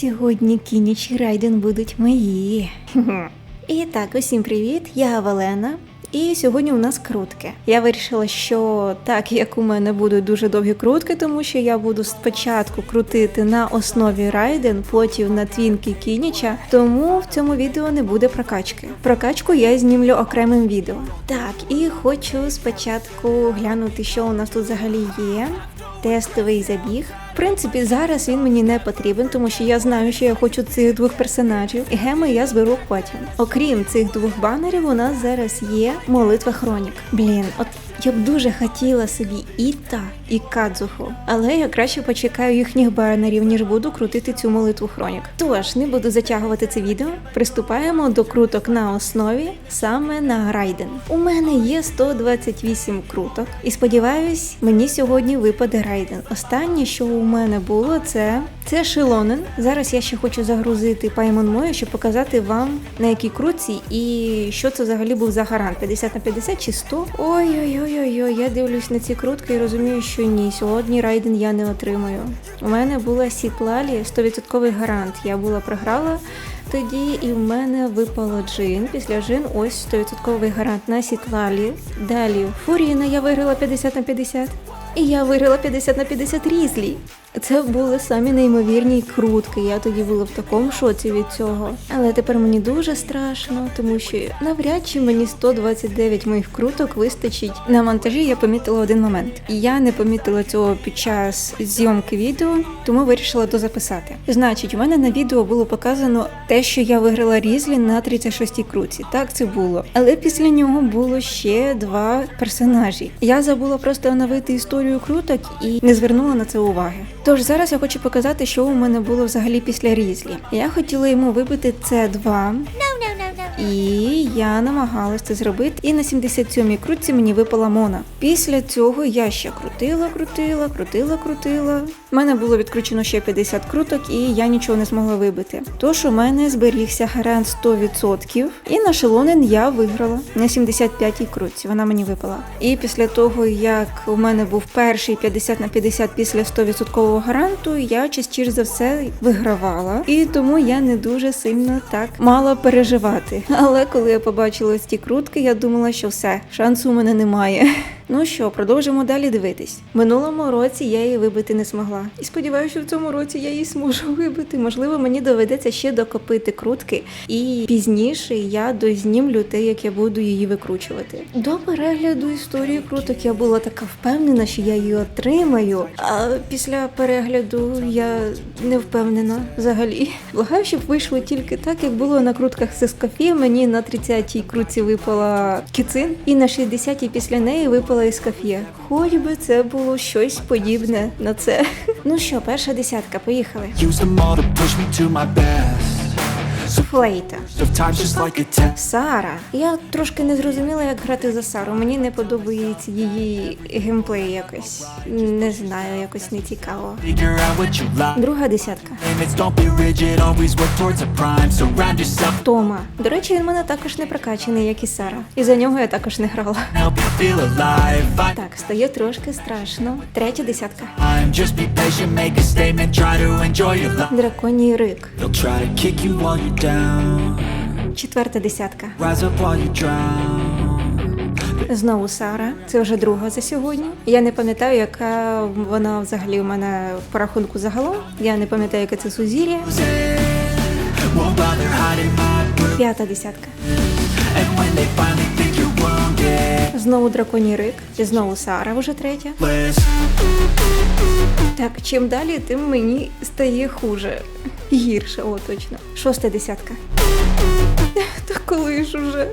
Сьогодні Кініч і Райден будуть мої. І так, усім привіт! Я Валена. І сьогодні у нас крутки. Я вирішила, що так як у мене будуть дуже довгі крутки, тому що я буду спочатку крутити на основі Райден, потім на твінки Кініча, тому в цьому відео не буде прокачки. Прокачку я знімлю окремим відео. Так, і хочу спочатку глянути, що у нас тут взагалі є. Тестовий забіг. В принципі, зараз він мені не потрібен, тому що я знаю, що я хочу цих двох персонажів, і геми я зберу потім. Окрім цих двох банерів, у нас зараз є молитва Хронік. Блін, от я б дуже хотіла собі Іта і Кадзуху, але я краще почекаю їхніх банерів, ніж буду крутити цю молитву Хронік. Тож не буду затягувати це відео. Приступаємо до круток на основі саме на Райден. У мене є 128 круток, і сподіваюсь, мені сьогодні випаде Райден. Останнє, що у мене було, це, це Шилонен. Зараз я ще хочу загрузити Паймон Мою, щоб показати вам на якій крутці і що це взагалі був за гарант 50 на 50 чи 100. Ой-ой-ой, я дивлюсь на ці крутки і розумію, що ні, сьогодні Райден я не отримаю. У мене була Сітлалі 100% гарант. Я була програла. Тоді і в мене випало джин. Після джин ось 100% гарант на Сітлалі. Далі Фуріна я виграла 50 на 50. І я виграла 50 на 50 різлі. Це були самі неймовірні крутки. Я тоді була в такому шоці від цього. Але тепер мені дуже страшно, тому що навряд чи мені 129 моїх круток вистачить. На монтажі я помітила один момент. Я не помітила цього під час зйомки відео, тому вирішила дозаписати. Значить, у мене на відео було показано те, що я виграла різлі на 36-й круці. Так це було. Але після нього було ще два персонажі. Я забула просто оновити історію круток і не звернула на це уваги. Тож зараз я хочу показати, що у мене було взагалі після різлі. Я хотіла йому вибити це 2 і я намагалась це зробити. І на 77-й крутці мені випала Мона. Після цього я ще крутила, крутила, крутила, крутила. У мене було відкручено ще 50 круток, і я нічого не змогла вибити. Тож у мене зберігся гарант 100%. І на шелонен я виграла на 75-й крутці. Вона мені випала. І після того, як у мене був перший 50 на 50 після 100% гаранту, я частіше за все вигравала. І тому я не дуже сильно так мала переживати. Але коли я побачила ці крутки, я думала, що все, шансу у мене немає. Ну що, продовжимо далі дивитись. Минулому році я її вибити не змогла. І сподіваюся, що в цьому році я її зможу вибити. Можливо, мені доведеться ще докопити крутки, і пізніше я дознімлю те, як я буду її викручувати. До перегляду історії круток я була така впевнена, що я її отримаю. А після перегляду я не впевнена взагалі. Благаю, щоб вийшло тільки так, як було на крутках з Ескафі. Мені на 30-й крутці випала кіцин, і на 60-й після неї випала ескафія. Хоч би це було щось подібне на це. Ну що, перша десятка, поїхали. Флейта. Сара. Я трошки не зрозуміла, як грати за Сару. Мені не подобається її геймплей якось. Не знаю, якось не цікаво. Друга десятка. Тома. До речі, він мене також не прокачаний, як і Сара. І за нього я також не грала. Так, стає трошки страшно. Третя десятка. Драконій рик. Четверта десятка. Rise up while you drown. Знову Сара. Це вже друга за сьогодні. Я не пам'ятаю, яка вона взагалі у мене по рахунку загалом. Я не пам'ятаю, яке це сузір'я. П'ята десятка. Знову драконій рик. І знову Сара вже третя. Так, чим далі, тим мені стає хуже. Гірше, о, точно. Шоста десятка. Та коли ж уже?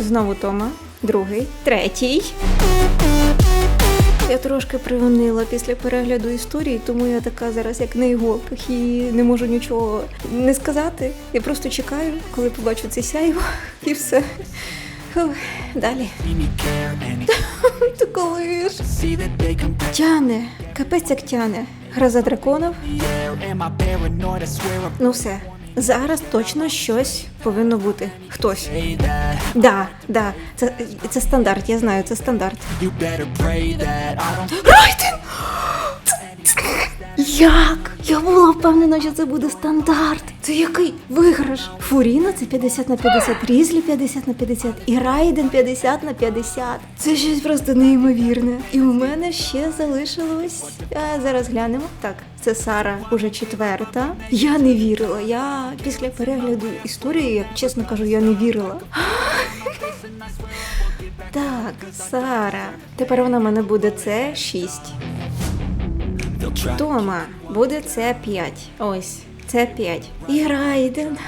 Знову Тома. Другий. Третій. Я трошки привинила після перегляду історії, тому я така зараз як нейгопих і не можу нічого не сказати. Я просто чекаю, коли побачу це сяйво, і все. Далі. Та коли ж? Тяне, капець як тяне. Гра за драконів. Am I paranoid? I swear I'm Ну все, зараз точно щось повинно бути. Хтось. Да, да, це, це стандарт, я знаю, це стандарт. Райден! Як? Я була впевнена, що це буде стандарт. Це який виграш? Фуріна це 50 на 50, Різлі 50 на 50 і Райден 50 на 50. Це щось просто неймовірне. І у мене ще залишилось. А, зараз глянемо. Так, це Сара уже четверта. Я не вірила. Я після перегляду історії, як чесно кажу, я не вірила. Так, Сара. Тепер вона в мене буде це 6. Тома, буде це 5. Ось, це 5. І Райден.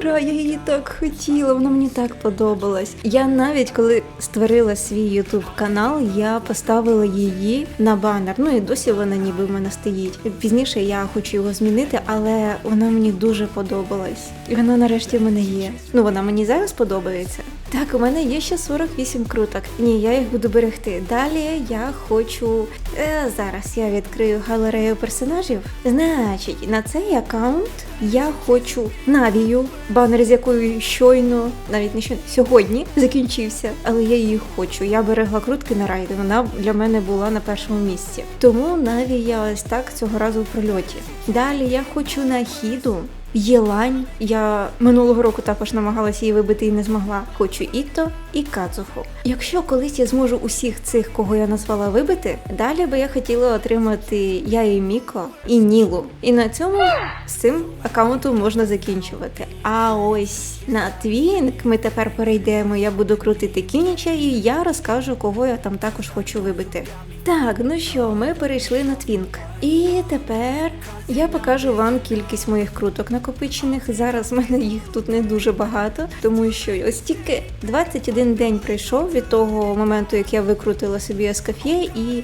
Ура, я її так хотіла, вона мені так подобалась. Я навіть коли створила свій YouTube канал, я поставила її на банер. Ну і досі вона ніби в мене стоїть. Пізніше я хочу його змінити, але вона мені дуже подобалась. І вона нарешті в мене є. Ну вона мені зараз подобається. Так, у мене є ще 48 круток. Ні, я їх буду берегти. Далі я хочу. Е, зараз я відкрию галерею персонажів. Значить, на цей аккаунт я хочу Навію, банер з якою щойно, навіть не щойно, сьогодні закінчився, але я її хочу. Я берегла крутки на райди. Вона для мене була на першому місці. Тому навія ось так цього разу в прольоті. Далі я хочу на хіду. Єлань. Я минулого року також намагалася її вибити і не змогла. Хочу Іто і Кацуху. Якщо колись я зможу усіх цих, кого я назвала, вибити, далі би я хотіла отримати я і Міко і Нілу. І на цьому з цим аккаунтом можна закінчувати. А ось на Твінк ми тепер перейдемо. Я буду крутити Кініча, і я розкажу, кого я там також хочу вибити. Так, ну що, ми перейшли на Твінк. І тепер я покажу вам кількість моїх круток накопичених. Зараз в мене їх тут не дуже багато, тому що ось тільки 21 день пройшов від того моменту, як я викрутила собі ескафє, і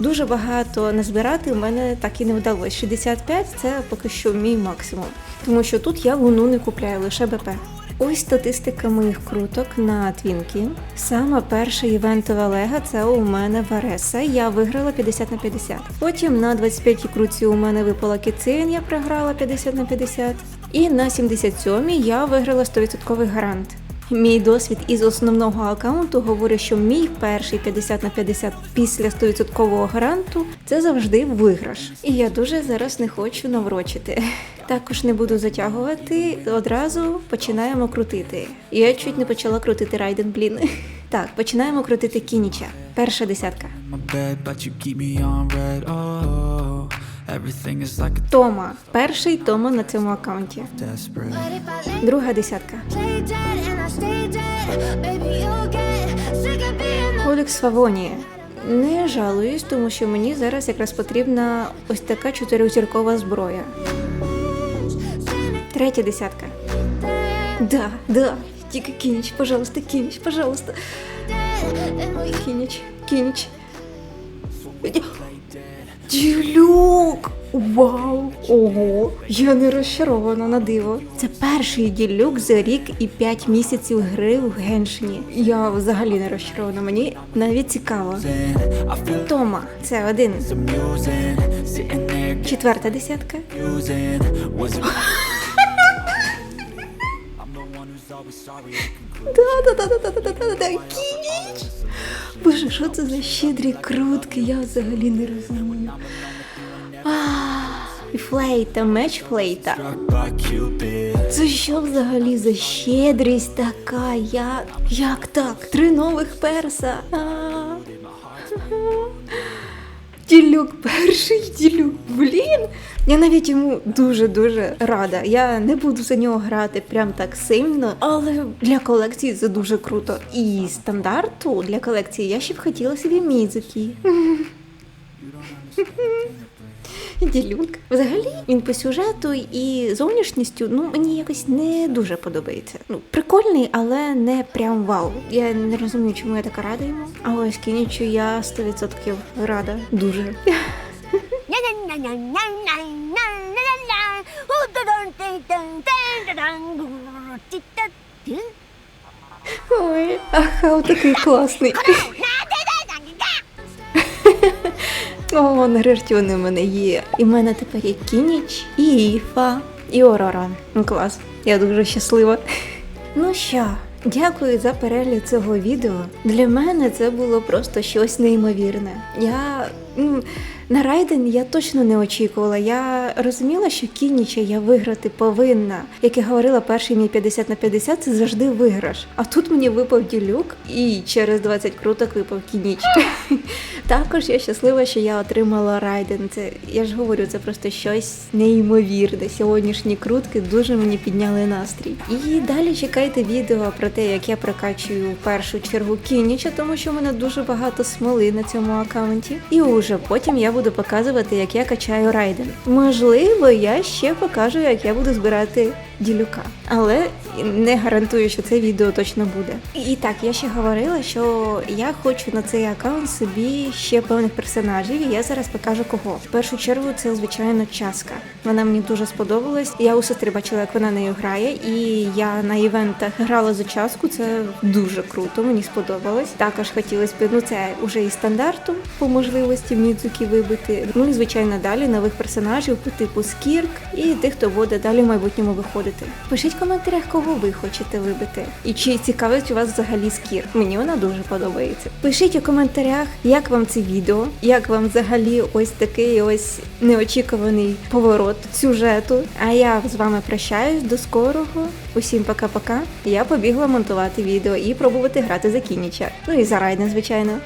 дуже багато назбирати в мене так і не вдалося. 65 це поки що мій максимум, тому що тут я луну не купляю, лише БП. Ось статистика моїх круток на Твінкі. Саме перша івентова лега це у мене Вареса. Я виграла 50 на 50. Потім на 25-й круці у мене випала кіцин, я програла 50 на 50. І на 77-й я виграла 100% гарант. Мій досвід із основного аккаунту говорить, що мій перший 50 на 50 після 100% гаранту це завжди виграш. І я дуже зараз не хочу наврочити. Також не буду затягувати. Одразу починаємо крутити. Я чуть не почала крутити райден, блін. Так, починаємо крутити кініча. Перша десятка. Тома. Перший Тома на цьому аккаунті. Друга десятка. Олекс Фавоні. Не жалуюсь, тому що мені зараз якраз потрібна ось така чотиризіркова зброя. Третя десятка. Да, да. Тільки кініч, пожалуйста, кініч, пожалуйста. Кініч, кініч. Ділюк! Вау! Ого! Я не розчарована на диво. Це перший ділюк за рік і 5 місяців гри у Геншині. Я взагалі не розчарована. Мені навіть цікаво. Тома, це один. Четверта десятка. confusing. І флейта, меч флейта. Це що взагалі за щедрість така? Я... Як так? Три нових перса. А. Ділюк, перший ділюк. Блін. Я навіть йому дуже-дуже рада. Я не буду за нього грати прям так сильно, але для колекції це дуже круто. І стандарту для колекції я ще б хотіла собі мізики. Ділюк. Взагалі він по сюжету і зовнішністю ну мені якось не дуже подобається. Ну прикольний, але не прям вау. Я не розумію, чому я така рада йому. А ось кінічу я 100% рада. Дуже. Ой, аха, такий класний. О, нарешті вони в мене є. І в мене тепер є Кініч, і Іфа, і Орора. Ну, Клас, я дуже щаслива. Ну що, дякую за перегляд цього відео. Для мене це було просто щось неймовірне. Я На Райден я точно не очікувала. Я розуміла, що Кініча я виграти повинна. Як я говорила, перший мій 50 на 50 це завжди виграш. А тут мені випав ділюк і через 20 круток випав Кініч. Також я щаслива, що я отримала Райден. Це я ж говорю, це просто щось неймовірне. Сьогоднішні крутки дуже мені підняли настрій. І далі чекайте відео про те, як я прокачую першу чергу Кініча, тому що в мене дуже багато смоли на цьому аккаунті. І уже потім я буду показувати, як я качаю Райден. Можливо, я ще покажу, як я буду збирати ділюка. Але не гарантую, що це відео точно буде. І так, я ще говорила, що я хочу на цей аккаунт собі ще певних персонажів, і я зараз покажу кого. В першу чергу це звичайно часка. Вона мені дуже сподобалась. Я у сестри бачила, як вона нею грає, і я на івентах грала за часку. Це дуже круто, мені сподобалось. Також хотілося б, ну це вже і стандарту по можливості Мідзуки вибити. Ну і звичайно далі нових персонажів по типу Скірк і тих, хто буде далі в майбутньому виходити. Пишіть в коментарях, кого ви хочете вибити. І чи цікавить у вас взагалі Скірк. Мені вона дуже подобається. Пишіть у коментарях, як вам це відео, як вам взагалі ось такий ось неочікуваний поворот сюжету. А я з вами прощаюсь до скорого. Усім пока-пока. Я побігла монтувати відео і пробувати грати за Кініча. Ну і за Райден, звичайно.